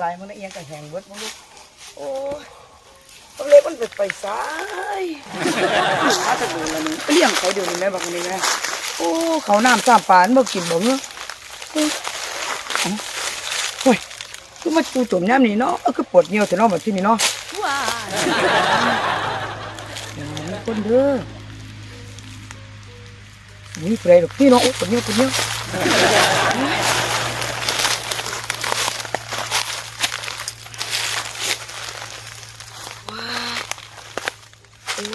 หักลายมันละเอียงกับแหงเบิดมันลูกโอ้ยเอาเลยมันไปไปซ้ายหาตะโกนแล้วนี่เลี้ยงเขาเดี๋ยวนี้แม่บอกนี่แม่โอ้เขาน้ำสามปานบ่กินบ่เงื้อโอ้ยเอ้าโอ้ยคือมาจูจมน้ำนี่เนาะเออคือปวดเหี่ยวแต่เนาะแบบที่นี่เนาะอย่ามีคนเด้อนี่เปรย์หรอกพี่น้องโอ้คนเนี้ยคนเนี้ย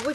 ว้าย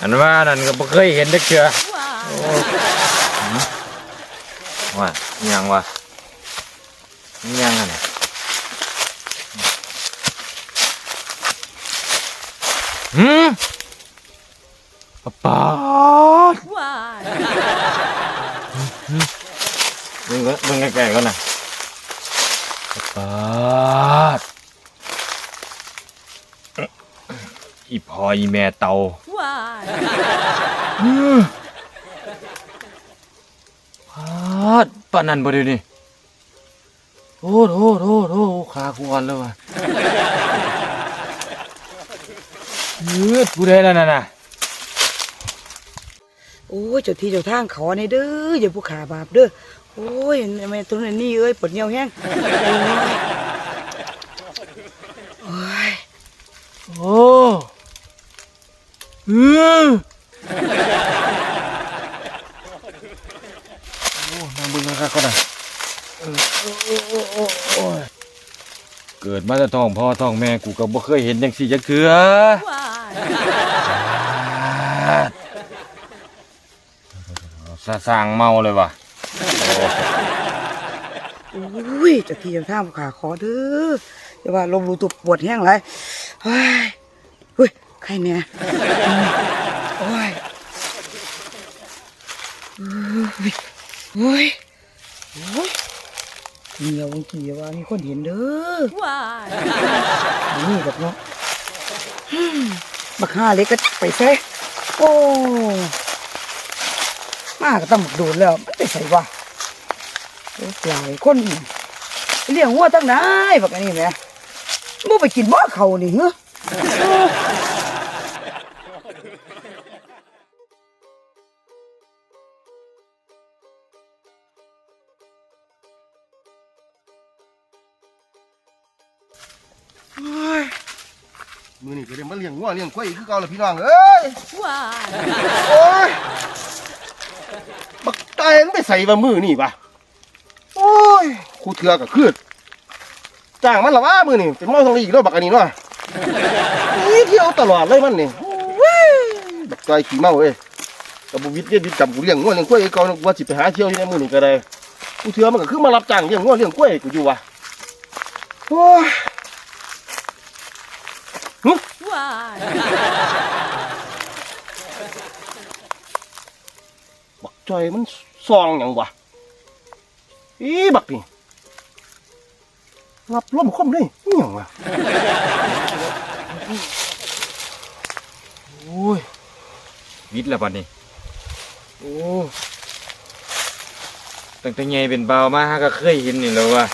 อยเนาะจอยโอ้ผู้สาวก็บ่เคยต้องลูกเมียก็บ่มีอันว่านั่นก็บ่เคยเห็นเด็กเชื่อโอ้หืมว่าอิหยังวะอิหยังอะเนี่ยหืมป๊าดมึงก็มึงแก่ๆก็นะป๊าดอีพออีแม่เตา อืมป๊าดปานนันบ่เดี๋ยวนี้โอ้โหโอ้โหขากูอ่อนแล้วว่ะยืดกูได้แล้วนะน่ะโอ้ยเจ้าที่เจ้าทางขอในเด้ออย่าผู้ขาบาปเด้อโอ้ยแม่ตัวนี้นี่เอ้ยปวดเหี่ยวแห้งโอ้ยโอ้ย โอ้นางบึงนะครับเขาน่ะเออโอ้โอ้โอ้โอ้โอ้ยเกิดมาแต่ท้องพ่อท้องแม่กูก็บ่เคยเห็นจังสี่จักเทื่อสะสร้างเมาเลยว่ะโอ้ยจ้าที่เจ้าทางผู้ขาขอเด้ออย่าว่าลมรูตุบปวดแห้งไรเฮ้ย ใครเนี่ยอืมโอ้ยโอ้ยโอ้ยเหี่ยวกี่ว่ามีคนเห็นเด้อนี่แบบเนาะอืมบักห้าเล็กก็ไปใส่โอ้มาก็ต้องบักโดนแล้วมันไปใส่วะโอ้หลายคนเลี้ยงวัวตั้งนายบักอันนี้แหม่บ่ไปกินบ่เขานี่เหรอ มือนี่ก็ได้มาเลี้ยงงัวเลี้ยงควายอีกคือเก่าแล้วพี่น้องเอ้ยโอ้ยบักตายมันไปใส่ว่ามือนี่ปะโอ้ยครูเถือกับคืดจ้างมันละว่ามือนี่เป็นเมาทองดีอีกแล้วบักอันนี้เนาะนี่เที่ยวตลอดเลยมันนี่โอ้ยบักตายขี้เมาเอ้ยกับบุวิทย์เรียนวิทย์กับกูเลี้ยงงัวเลี้ยงควายอีกเก่ากูว่าสิไปหาเที่ยวอยู่ในมือนี่ก็ได้ครูเถือมันก็คือมารับจ้างเลี้ยงงัวเลี้ยงควายกูอยู่วะโอ้ย บักจอยมันซองอย่างวะอีบักนี่รับลมคมเลยนี่หยังวะโอ้ยวิทย์แล้วบัดนี้โอ้ตั้งแต่ไงเป็นเบาวมาฮะก็เคยเห็นนี่แล้วว่า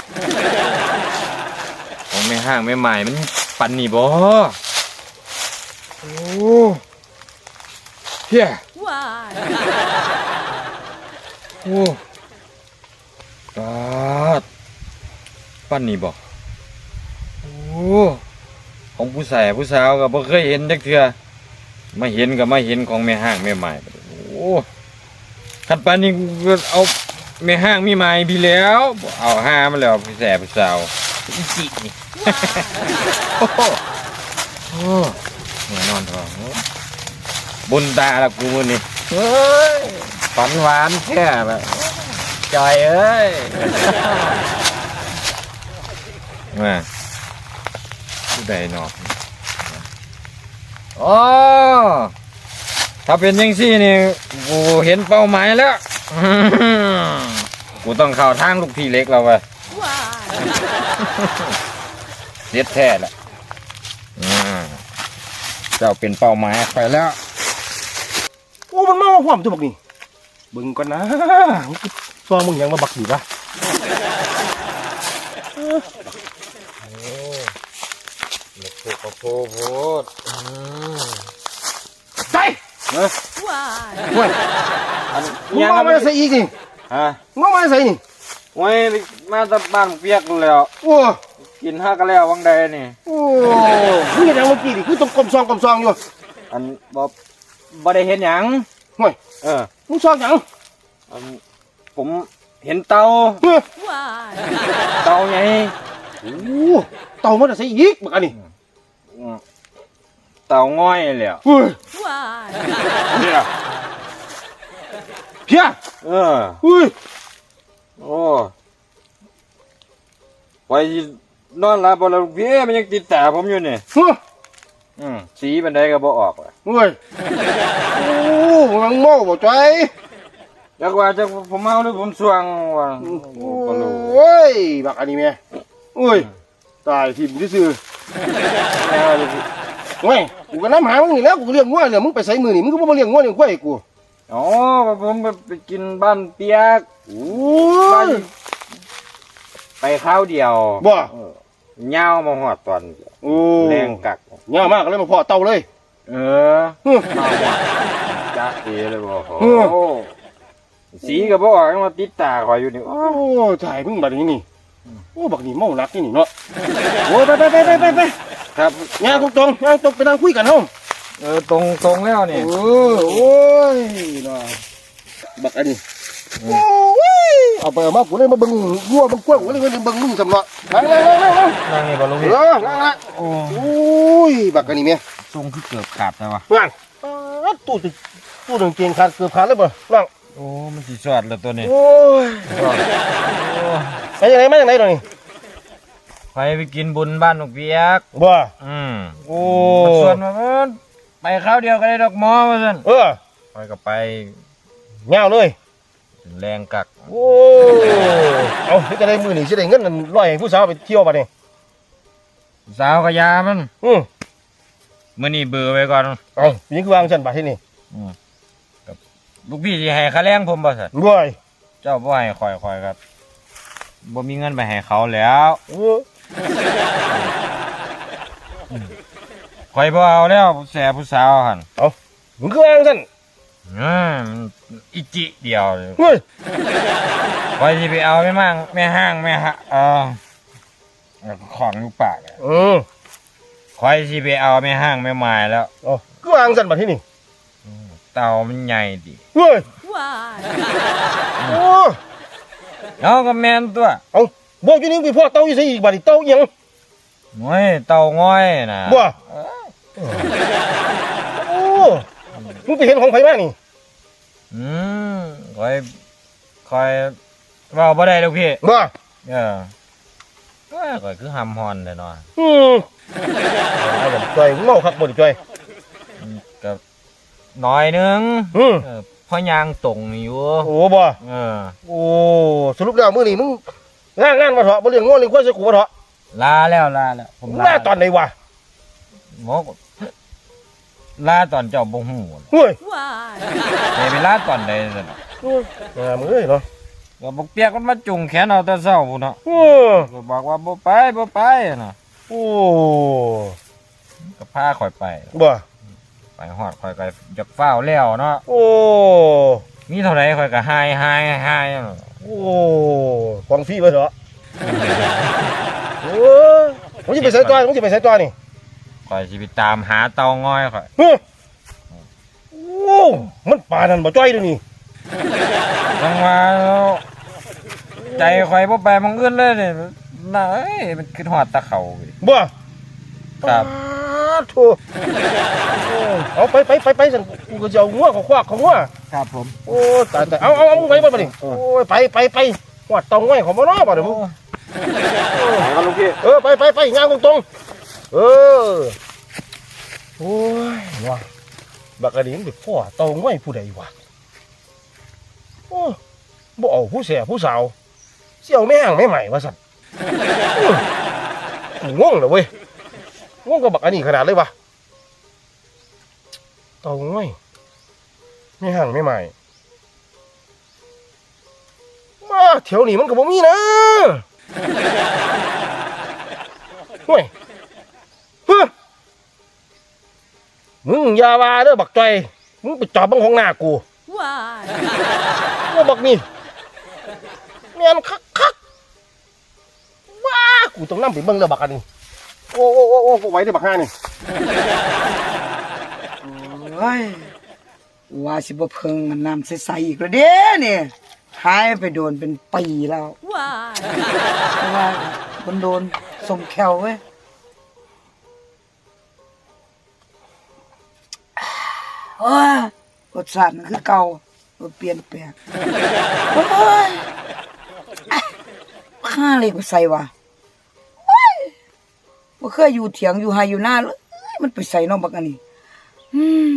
ของแม่ห้างแม่หมายมันปันนี่บ่ โอ้เฮียโอ้ตาดปันนี่บ่โอ้ของผู้ชายผู้สาวก็บ่เคยเห็นจักเทื่อมาเห็นก็มาเห็นของแม่ห้างแม่ไม้บัดนี้โอ้ขันปานนี้กูก็เอาแม่ห้างมีไม้พี่แล้วบ่เอาห้ามาแล้วพี่แสบพี่สาวอีจินี่ โอ้โหโอ้ แน่นอนทองโอ้บุญตาละกูมื้อนี้เฮ้ยฝันหวานแค่แบบจอยเอ้ยมาผู้ใดเนาะอ๋อถ้าเป็นยังซี่นี่กูเห็นเป้าหมายแล้วอื้อหือกูต้องเข้าทางลูกพี่เล็กแล้วเว้ยเสียแท้แหละอืม เจ้าเป็นเป้าหมายไปแล้วโอ้มันมาหวามตัวบักนี่เบิ่งก่อนนะซองมึงยังมาบักอยู่ปะเล็กโคโคโพดใส่เอ้ยเว้ยมึงยังมามาใส่อีกนี่ฮะมึงมาใส่นี่โอ้ยมาแตะบ้านเปียกแล้วโอ้ กินห้ากันแล้ววังใดนี่ โอ้มึงเห็นยังเมื่อกี้นี่คือต้องกลมซองกลมซองอยู่อันบ่บ่ได้เห็นหยังห่วยเออมึงซองหยังอันผมเห็นเตาเฮ้ยเตาไงโอ้เต่ามันจะใส่อีกบักอันนี้อืมเตาง่อยแล้วเฮ้ยนี่ล่ะเพี้ยเออ เฮ้ย โอ้ไว้ นอนหลับบ่แล้วพี่มันยังติดตาผมอยู่นี่เฮ้ยอืมสีบันไดก็บ่ออกว่ะเฮ้ยโอ้มึงโม่บ่ใจอยจักว่าจักผมเมาหรือผมสวงว่ะโอ้บ่รู้ยบักอันนี้แม่โอ้ยตายทิมที่ซื่อแล้วเลยพี่เว้ยกูก็น้ำหามึงนี่แล้วกูก็เลี้ยงงัวเนี่ยมึงไปใส่มือนี่มึงก็บ่มาเลี้ยงงัวเลี้ยงควายให้กูอ๋อผมไปกินบ้านเปียกโอ้บ้านยไปข้าวเดียวบ่ เออยาวมาหอดตอนโอ้แรงกักยาวมากเลยมาพอเต่าเลย เออฮึมาหอดจ้าเอเลยบ่เออโอ้สีก็บ่ออกยังมาติดตาคอยอยู่นี่โอ้โอ้ถ่ายมึงบัดนี้นี่โอ้บักนี่เมาหนักนี่นี่เนาะโอ้ยไปไปไปไปไปไปครับย่างตรงตรงๆย่างตรงไปนั่งคุยกันเฮาเออตรงตรงแล้วนี่เออโอ้ยน่ะบักอันนี้โอ้ย เอาไปเอามากูเลยมาเบิ่งงัวเบิ่งกล้วยกูเลยมาเบิ่งมึงสำเนาะนั่งนั่งนั่งนั่งนั่งนั่งนี่บ่ลุงเอพี่อนั่งนั่งโอ้โอ้ยบักอันนี้แม่ทรงคือเกือบขาดแล้ววะเพื่อนป๊าดตู้ตึกตู้ตึงเกงขาดเกือบขาดเลยบ่นั่งโอ้มันสิสอดแล้วตัวนี้โอ้ยไปยังไงมาจากไหนตอนนี้ไปไปกินบุญบ้านนกเปียกบ่อืมโอ้มันส่วนมาเอิ้นไปข้าวเดียวก็ได้ดอกหมอมาสั่นเออไปก็ไปเงาเลยถึง แรงกักโอ้เอาที่จะได้มือนี่สิได้เงินนั่นร้อยให้ผู้สาวไปเที่ยวบัดนี้สาวกะยามันอือมื้อนี้เบื่อไว้ก่อนเอานี่คือวางฉันบัดที่นี่กับลูกพี่สิให้ค่าแรงผมบ่สั่นบ่อยเจ้าบ่ให้คอยคอยครับบ่มีเงินไปให้เขาแล้วเออคอยบ่เอาแล้วแสบผู้สาวหั่นมึงคือวางฉัน อืมอิจิเดียวเลยเฮ้ยคอยสิไปเอาแม่มั่งแม่ห้างแม่ฮะเออแล้วก็ของอยู่ปากอะเออคอยสิไปเอาแม่ห้างแม่ไม้แล้ว เอาคือวางฉันบัดที่นี่เตามันใหญ่ดิเฮ้ยโอ้เอาก็แม่นตัวเอาบ่อยู่นี่ไปพ่อเต้าอยู่ไสอีกบัดนี้เต้าอีหยังโอ้ยเตาง่อยน่ะบ่โอ้ มึงไปเห็นของไผมานี่อืมคอยคอยเว้าบ่ได้ลูกพี่ บ่เออเอ้ยคอยคือหำฮอนเลยเนาะอืมไอ้บัดจ้อยมึงเมาคักบ่ดิจ้อยก็น้อยหนึงอืมเออเพอยางตรงนี่อยู่โอ้บ่เออโอ้สรุปแล้วมื้อนี้มึงงานงานมาเถอะบ่เลี้ยงงัวเลี้ยงควายใส่กูมาเถอะลาแล้วลาแล้วผมมึงลามาตอนไหนวะหมอก็ ลาตอนเจ้าบ่ฮู้เฮ้ยให้ไปลาตอนใดซั่นน่ะงามเอ้ยเนาะก็บอกเปียกมันมาจุงแขนเอาแต่เช้าพุ่นเนาะโอ้ก็บอกว่าบ่ไปบ่ไปน่ะโอ้ก็พาข่อยไปบ่ไปฮอดข่อยก็อยากฟ้าวแล้วเนาะโอ้มีเท่าไหร่ข่อยก็หายหายหายเนาะโอ้ของฟรีมาเถอะโอ้มึงจะไปใส่ตัวมึงจะไปใส่ตัวนี่ ข่อยสิไปตามหาเตาง้อยข่อยเฮ้ยโอ้มันป่านั่นบ่จ้อยเดูนี่จังว่าแล้วใจข่อยบ่ไปหมองอื่นเลยนี่น่าเอ้ยมันคิดฮอดตะเขาเว้ยบ่ครับปาดโธ่โอ้เอาไปไปไปไปสั่นกูก็จะเอางัวของควักของงัวครับผม โอ้ตายตายเอาเอาเอามึงไปบ่บัดนี้โอ้ยไปไปไปหวัดตองง่อยของบ่เนาะบ่เดี๋ยวมึง ไปกันลูกพี่ เออไปไปไปย่างตรงๆ เออ โอ้ยว่ะบักอันนี้มันเป็นพ่อเตาง่อยผู้ใดวะโอ้บ่เอาผู้แสผู้สาว เสี่ยวแม่งไม่ใหม่วะสันโอ้ยกูง่วงเลยเว้ยง่วงกับบักอันนี้ขนาดเลยวะเตาง่อยไม่ห่างไม่ใหม่มาแถวนี้มันก็บ่มีนะห่วย มึงอย่าว่าเด้อบักจ้อยมึงไปจอบบังของหน้ากู Why? ว่าบักนี่แม่นคักคักๆว้ากูต้องนั่งไปเบิ่งเลยบักอันนี้โอ้โอ้โอ้โอ้บ่ไหวเด้อบักห่านี่โอ้ยว่าสิบ่เพิงมันน้ำใสๆอีกแล้วเด้เนี่ยหายไปโดนเป็นปีแล้ว Why? เพราะว่ามันโดนสมแควเว้ย โอ้ยรสชาติมันคือเก่าบ่เปลี่ยนแปลงโอ้ยข้าเลยก็ใส่ว่ะโอ้ยบ่เคยอยู่เถียงอยู่ไฮอยู่หน้าเลยมันไปใส่น้องบักอันนี้อืม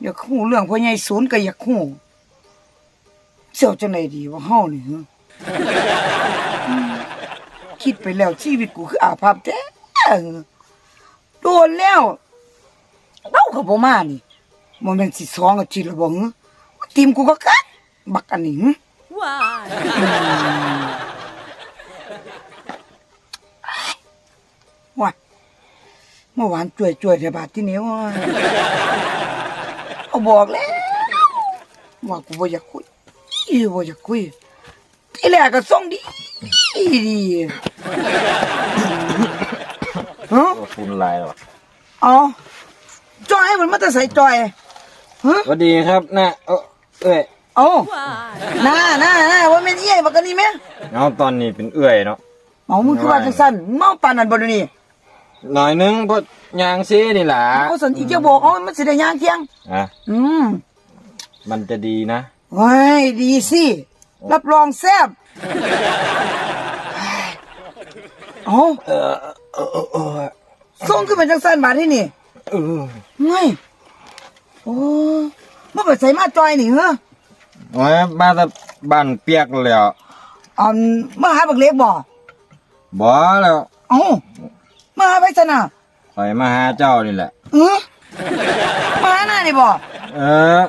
อยากฮู้เรื่องพ่อใหญ่ศูนย์ก็อยากฮู้เสี่ยวจังไดดีว่าเฮานี่ฮะคิดไปแล้วชีวิตกูคืออาภัพแท้โดนแล้วเล่ากับบ่มานี่ มันเป็นสิสองกับจิตละบ่หือทีมกูก็กัดบักอันนี้หือ Why? ว่าเมื่อวานจ่วยจ่วยๆแต่บาดที่นี้ว่าเอาบอกแล้วว่ากูบ่อยากคุยอีบ่อยากคุยที่แรกก็ส่งดีดีฮะว่าคุณลายหรอเอาจอยมันมาแต่ใส่จอยฮะ สวัสดีครับนะเอ้อเอ้ยเอา Why? น่าน่าน่าว่าแม่นเอี้ยบักกันนี่แม่เอาตอนนี้เป็นเอื้อยเนาะเอามึงคือว่าจังซั่นเมาปานนั้นบ่เดี๋ยวนี้หน่อยนึงเพราะยางซีนี่ล่ะเอาสันอีกจะบอกเอามันสิได้ย่างเที่ยงอะอืมมันจะดีนะเฮ้ยดีสิรับรองแซ่บเอาเออเออเออเออส่งขึ้นเป็นจังซั่นบาดที่นี่เออเฮ้ย โอ้มันไปใส่มาจอยนี่เหรอโอ้ยมาแต่บ้านเปียกแล้วอันมาหาบักเล็กบ่บ่แล้วเอ้ามาหาไปซะน่ะคอยมาหาเจ้านี่แหละเออมาหาหน้านี่บ่เออ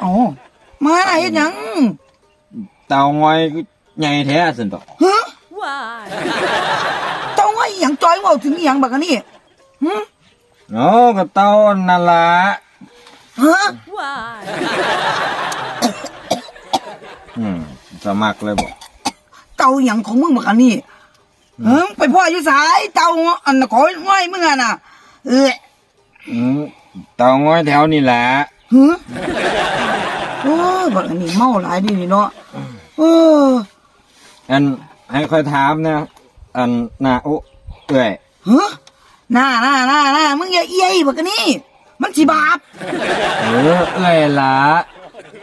เอ้ามาหาหน้าเฮ็ดหยังเตางอยคือใหญ่แท้สินต่อฮะ Why? ต้องว่าอหย่างจอยเว่าถึงอหย่างบักอันนี่ฮะโอ้ก็เตานั่นล่ะ ฮะ Why? อืมสมัครเลยบอกเตาอหย่างของมึงบักอันนี่เฮ้ไปพ่ออยู่สายเตาอันน่ะของ่อยมึงอะน่ะ เอออืมเตางอยแถวนี่แหละฮะโอ้ยบักอันนี้เมาหลายดีนี่เนาะเอออันให้คอยถามนะ อันน่ะโอ้เอ้ยฮะน่าน่าน่าน่ามึงอย่าเอี้ยบักอันนี่ มันสิบาปเออเอ้ยล่ะ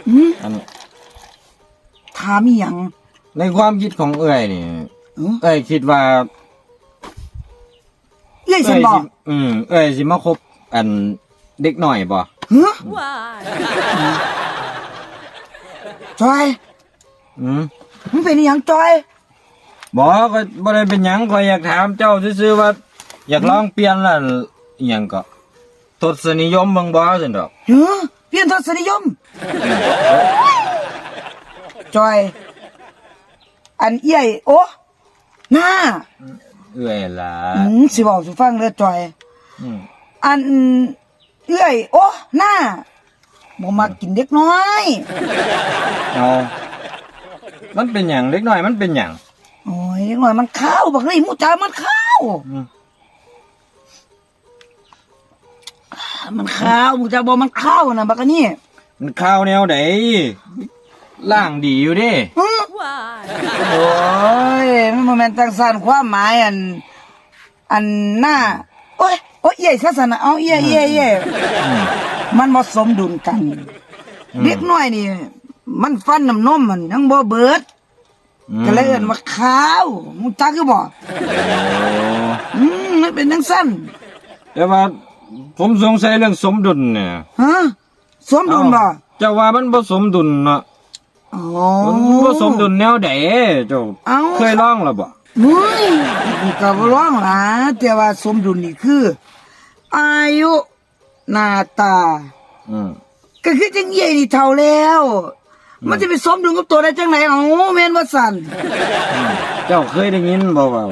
หืมอันถามอีหยังในความคิดของเอ้ยนี่ เออเอ้ยคิดว่า เอี้ยฉัเอ้นยบอสิกอืมเอ้ยสิมาคบอันเด็กหน่อยบ่ฮะ Why? จอยอืมมึงเป็นอหยังจอยบ่ก็บ่ได้เป็นหยังขอยอยากถามเจ้าซื่อๆว่า อยากลองเปลี่ยนละอหยังก็ ทศนิยมเบิ่งบ่ซั่นดอกเฮ้อเปลี่ยนทศนิยม จอย อันเอี้ยโอ้หน้าเอ้ยล่ะอืมสิบอกสุฟังเด้อจอย อืมอันเอื้อย โอ้หน้าบ่มากินเด็กน้อยเอามันเป็นหยังเด็กหน่อยมันเป็นหยังโอ้ยเด็กน้อยมันข้าวบักนี่มูจามันข้าวอืม มันข้าวมูจาบ่มันข้าวนะบักอันนี่มันข้าวแนวใดล่างดีอยู่เด้ Why? โอ้ยมันบ่แม่นจังซั่นความหมายอัน อันหน้าโอ้ยโอ้ยเอี้ยซะซั่นน่ะเอาเอี้ยเอี้ยเอี้ยมันบ่สมดุลกันเด็กน้อยนี่ มันฟันน้ำนมมันยังบ่เบิดอืมก็เลยเอิ้นว่าข้าวมูจักคือบ่โอ้อืมเลยเป็นจังซั่นแต่ว่า ผมสงสัยเรื่องสมดุลเนี่ยฮะสมดุลบ่เอ้าเจ้าว่ามันบ่สมดุลเนาะอ๋อมันบ่สมดุลแนวใดเจ้าเอ้าเคยลองแล้วบ่นุ้ยนี่ก็บ่ร้องหลาแต่ว่าสมดุลนี่คือ อายุหน้าตาอืมก็คือจังใหญ่นี่เท่าแล้ว มันจะไปสมดุลกับตัวได้จังไหนเอ้าแม่นว่าสั่นเจ้าเคยได้ยินบ่ว่า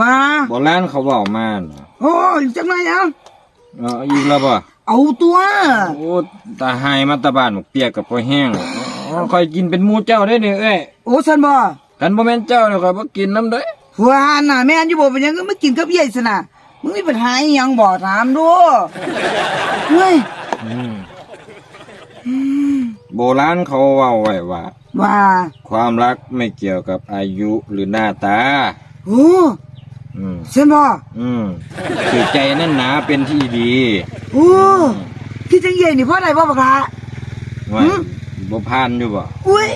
มาโบราณเขาเว้ามาน่ะโอ้ยจังไหนอะ เอาอีกแล้วบ่เอาตัวโอ้ตาหายมาตาบ้านหมกเปียกกับพอแห้งอ๋อค่อยกินเป็นหมูเจ้าได้นี่เอ้ยโอ้สันบ่กันบ่แม่นเจ้าแล้วค่อยบ่กินน้ำเด้อหัวหานน่ะแม่นอยู่บ่เป็นหยังก็ไม่กินกับใหญ่ซะน่ะมึงมีปัญหาอีหยังบ่ถามดูเฮ้ยโบราณเขาเว้าไว้ว่า ว่า ความรักไม่เกี่ยวกับอายุหรือหน้าตาโอ้ อืมสันบ่อืมคือใจนั่นหนาเป็นที่ดีโอ้ที่จังใหญ่นี่เพราะอะไรบ่บักละว่าบ่ผ่านอยู่บ่อุ้ย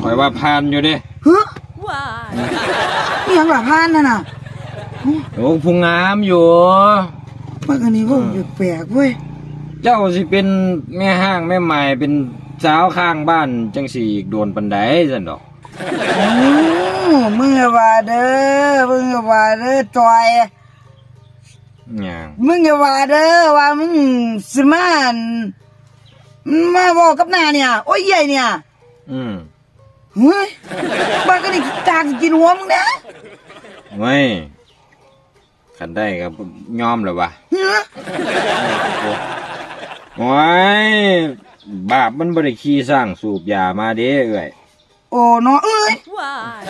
ข่อยว่าผ่านอยู่เด้ฮะ Why? อีหยังล่ะพานนั่นน่ะโอ้ผู้งามอยู่ มันก็นี่ว่าแปลกๆเว้ยเจ้าสิเป็นแม่ห้างแม่ใหม่เป็นสาวข้างบ้านจังสี่โดนปันไดซั่นดอก โอ้ มึงอย่าว่าเด้อมึงอย่าว่าเด้อจอย หยังมึงอย่าว่าเด้อว่ามึงสิมาอั่นมาบอกกับหน้าเนี่ย โอ้ยใหญ่เนี่ยอืมเฮ้ยบ้านก็นี่จากกินหัวมึงนะไว้คันได้ก็ยอมแล้ววะเฮ้ยโอ้ยบาปมันบ่ได้ขี้สร้างสูบยามาเด้เอ้ยโอ้เนาะเอ้ย Why?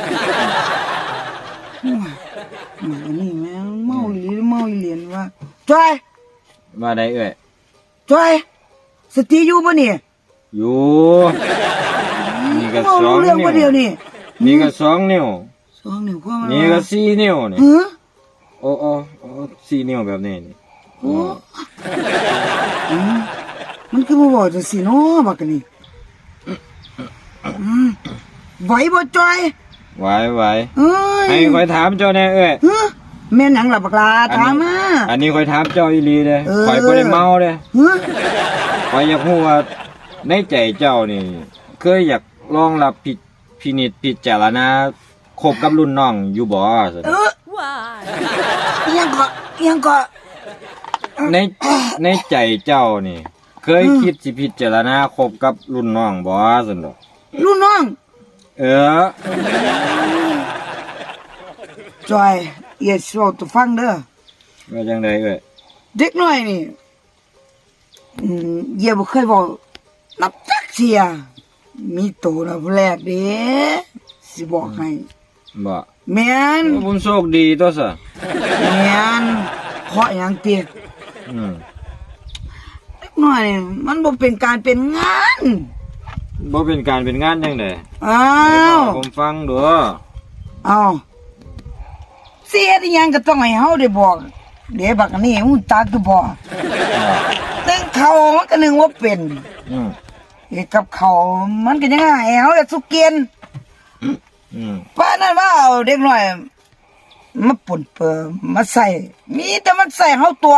มันก็นี่แม่งเมาอีหลีเมาอีเหรียญว่าจอยว่าได้เอ้ยจอยสติอยู่ปะเนี่ยอยู่นี่ก็เมาสอรู้งเรื่องนิ้วปะเดียวนี่นี่ก็สองนิ้วสองนิ้วก็มานี่ก็สี่นิ้วนี่เฮ้ยโอ้โอ้โอ้สี่นิ้วแบบนี้นี่โอ้อืมมันคือบ่บอกจังสิเนาะบักอันนี่อืม ไหวบ่จอยไหวไหวเอ้ยให้คอยถามเจ้าแน่เอ้ยเฮ้ยแม่นหยังล่ะบักลาถามมาอันนี้คอยถามเจ้าอีหลีเด้เออคอยบ่ได้เมาเด้เฮ้ยคอยอยากรู้ว่าในใจเจ้านี่ เคยอยากลองรับผิดพินิจพิจารณาคบกับรุ่นน้องอยู่บ่ซั่นเออ Why? อิหยังก็อิหยังก็ในในใจเจ้านี่ เคยคิดสิพิจารณาคบกับรุ่นน้องบ่ซั่นดอกลูกน้อง เออจอยอย่าสวดฟังเด้อ ว่าจังไดเอ้ยเด็กน้อยนี่อืมอย่าบ่เคยบอกนับจักเสีย มีโตนะผู้แรกเด้สิบอกให้บ่แม่นผมโชคดีตัวซะแม่นเพราะหยังเตี้ยอืม เด็กน้อยนี่มันบ่เป็นการเป็นงาน บ่เป็นการเป็นงานจังได๋อ้าให้วบอกผมฟังเด้ออ้าวเสียดอิหยังก็ต้องให้เฮาได้บอก เดี๋ยวบักอันนี้มึงตาคือบ่แต่งเขามันก็นึงว่าเป็นอืมเฮ็ดกับเขาวมันก็ยังไงเอาแต่สุกเกียนอืมป้านั่นว่าเอาเด็กน้อยมาปุ่นเปิมมาใส่ มีแต่มันใส่เฮาตัว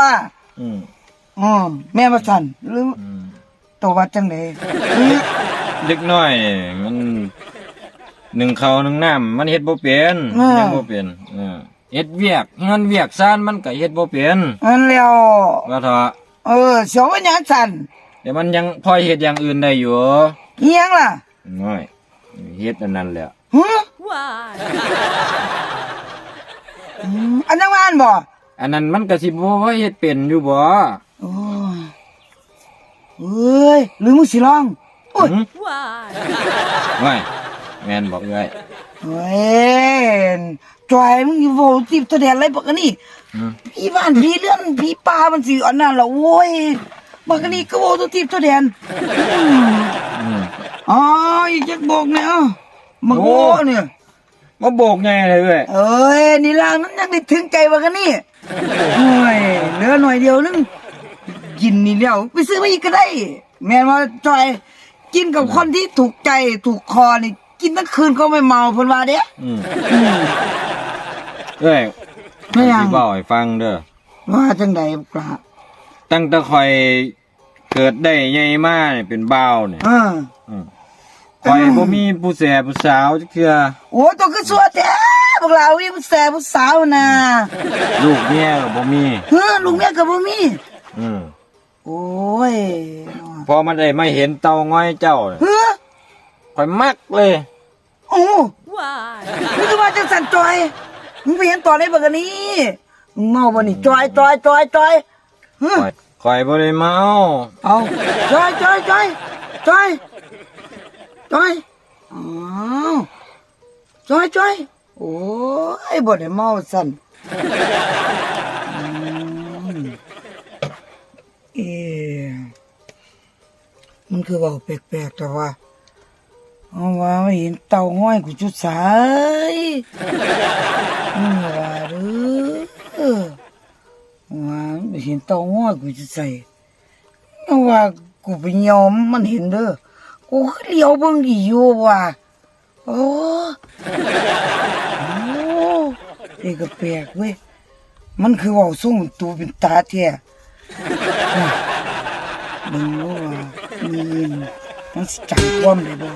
อืมอือแม่ว่าซั่นหรืออืมตัวว่าจังได๋ เด็กน้อยนี่มันหนึ่งเขาวหนึ่งน้ำมันเฮ็ดบ่เป็นเฮ็ดบ่เป็นเออเฮ็ดเวียกงานเวียกซ่านมันก็เฮ็ดบ่เป็นอันแล้ว ว่าเถอะเออเสียวว่าหยังซั่นแต่มันยังพอเฮ็ดอย่างอื่นได้อยู่อีหยังล่ะน้อยเฮ็ดอันนั้นแหละหึ Why? อืมอันนั้นว่าอันบ่อันนั้นมันก็สิบ่ว่าเฮ็ดเป็นอยู่บ่โอ้ยเอ้ยหรือมึงสิลองโอ้ ยหึ Why? ไม่แม่นบอกเอ้ยเฮ้ยจอยมึงอยู่โวติบตัวแดนอะไรบักอันนี่อืมพี่บ้านพี่เลื่อนพี่ปลามันสิอันนั้นละโว้ยบักอันนี่ก็โวตัวติบตัวแดนอืมอ๋ออีกจักบอกเนี่ยเอ้ามาโอ้เนี่ยบ่โบกไงเลยเอ้ยเอ้ยนี่ล่างนั้นยังได้ถึงใจบักอันนี่โอ้ยเหลือหน่อยเดียวนึงกินนี่แล้วไปซื้อมาอีกก็ได้ แม่นว่าจอย กินกับคนที่ถูกใจถูกคอนี่กินทั้งคืนก็ไม่เมาเพิ่นว่าเด้อืมเอ้ยไม่ยังสิเว้าให้ฟังเด้อ ว่าจังใดปลาตั้งแต่ข่อยเกิดได้ใหญ่มานี่เป็นบ่าวนี่เอออืมข่อยบ่มีผู้แสผู้สาวจักเทื่อโอ้ตัวคือสัวแท้พวกเราวิผู้แสบผู้สาวน่ะลูกเมียก็บ่มีเฮ้อลุงเมียก็บ่มี อืมโอ้ย พอมันได้มาเห็นเตาง้อยเจ้านี่เฮ้อข่อยมักเลย โอ้ Why? มึงจะมาจังสันจอยมึงไปเห็นตอนไหนบักอันนี้มึงเมาบ่นี่จอยจอยจอยจอยเฮ้อข่อยข่อยบ่ได้เมา เอาจอยจอยจอยจอยจอยอ้าวจอยจอยโอ้ยบ่ได้เมาสั่นอืมเอ๊ะ มันคือเว่าแปลกๆแต่ว่าเอาว่าไม่เห็นเต่าง่อยกูจุดสายมึงอย่ว่าเด้อว่าเห็นเต่าง่อยกูจุดใส่เอาว่ากูไปยอมมันเห็นเด้อกูเลี้ยวเบิ่งดีอยู่ว่ะโอ้โอ้เด็กแปลกเว้ยมันคือว่าส่งตูเป็นตาแท้น่ะเบิ่งว่า มีนมันสิจังความได้บ่